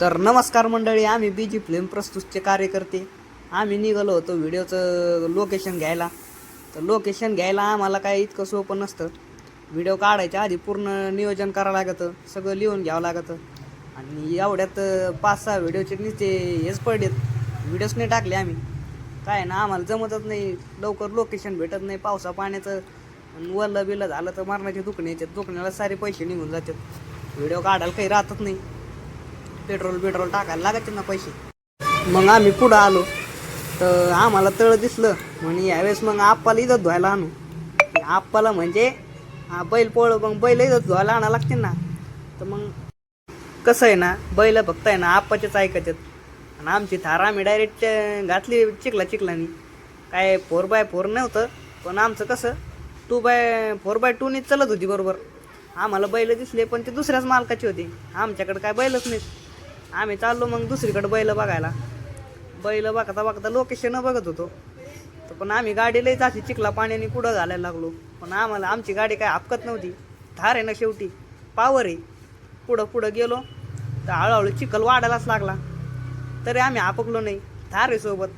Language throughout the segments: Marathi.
तर नमस्कार मंडळी आम्ही बी जी फिल्म प्रस्तुतचे कार्यकर्ते. आम्ही निघालो होतो व्हिडिओचं लोकेशन घ्यायला. तर लोकेशन घ्यायला आम्हाला काय इतकं सोपं नसतं. व्हिडिओ काढायच्या आधी पूर्ण नियोजन करावं लागतं सगळं लिहून घ्यावं लागतं. आणि एवढ्यात पाच सहा व्हिडिओचे नुसते हेच पडलेत. व्हिडिओच नाही टाकले आम्ही. काय ना आम्हाला जमतच नाही. लवकर लोकेशन भेटत नाही. पावसा पाण्याचं आणि वल्लं बिलं झालं तर मरणाचे दुखणे येतात. दुखण्याला सारे पैसे निघून जातात. व्हिडिओ काढायला काही राहतच नाही. पेट्रोल पेट्रोल टाकायला लागायचे ना पैसे. मग आम्ही पुढं आलो. तर आम्हाला तळ दिसलं. म्हणे यावेळेस मग आप्पाला इथं धुवायला आणू. आप्पाला म्हणजे हा बैल पोळ मग बैल इथं धुवायला आणा लागते ना. तर मग कसं आहे ना बैल फक्त आहे ना आप्पाचेच ऐकायच्यात आणि आमची थार आम्ही डायरेक्ट घातली चिखला चिखलानी काय फोर बाय फोर नव्हतं पण आमचं कसं टू बाय फोर बाय टूनीच चालत होती बरोबर. आम्हाला बैल दिसले पण ते दुसऱ्याच मालकाची होती. आमच्याकडे काय बैलच नाहीत. आम्ही चाललो मग दुसरीकडे बैल बघायला. बैल बघता बघता लोकेशन बघत होतो. तर पण आम्ही गाडी लई जाशी चिखला पाण्याने पुढं घालायला लागलो. पण आम्हाला आमची गाडी काय आपकत नव्हती. थार आहे ना शेवटी. पावर आहे. पुढं पुढं गेलो. तर हळूहळू चिखल वाढायलाच लागला. तरी आम्ही आपकलो नाही. थार आहे सोबत.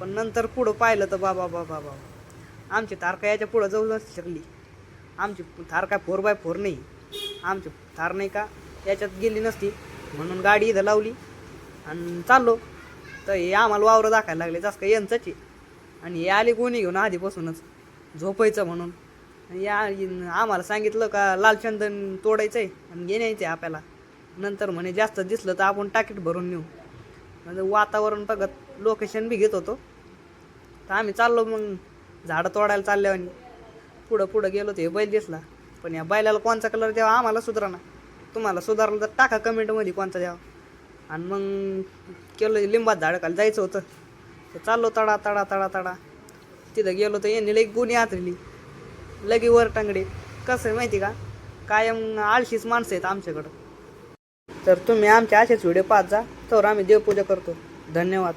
पण नंतर पुढं पाहिलं तर बाबा बाबा बाबा. आमची थार काय याच्या पुढं जाऊ नसती शकली आमची थार काय फोर बाय फोर नाही. आमची थार नाही का? याच्यात गेली नसती. म्हणून गाडी इथं लावली आणि चाललो. तर हे आम्हाला वावरं दाखायला लागले जास्त काही यांचंच आहे. आणि हे आले कोणी घेऊन आधीपासूनच झोपायचं म्हणून. या आम्हाला सांगितलं का लाल चंदन तोडायचं आहे आणि घेण्यायचं आहे आपल्याला. नंतर म्हणे जास्त दिसलं तर आपण टाकीट भरून नेऊ. म्हणजे वातावरण बघत लोकेशन बी घेत होतो. तर आम्ही चाललो मग झाडं तोडायला चाललो आणि पुढं पुढं गेलो ते हे बैल दिसला. पण या बैलाला कोणचा कलर द्यावा आम्हाला सुधारणा ना तुम्हाला सुधारलं तर टाका कमेंटमध्ये कोणता द्यावा. आणि मग केलं लिंबात झाडं खाली जायचं होतं. तर चाललो तडा तडा तडा तडा. तिथं गेलो तर यांनी लई गुन्हे आतरली लगे वर टांगडे. कसं आहे माहिती का? कायम आळशीच माणसं आहेत आमच्याकडं. तर तुम्ही आमचे असेच व्हिडिओ पाहत जा. तर आम्ही देवपूजा करतो. धन्यवाद.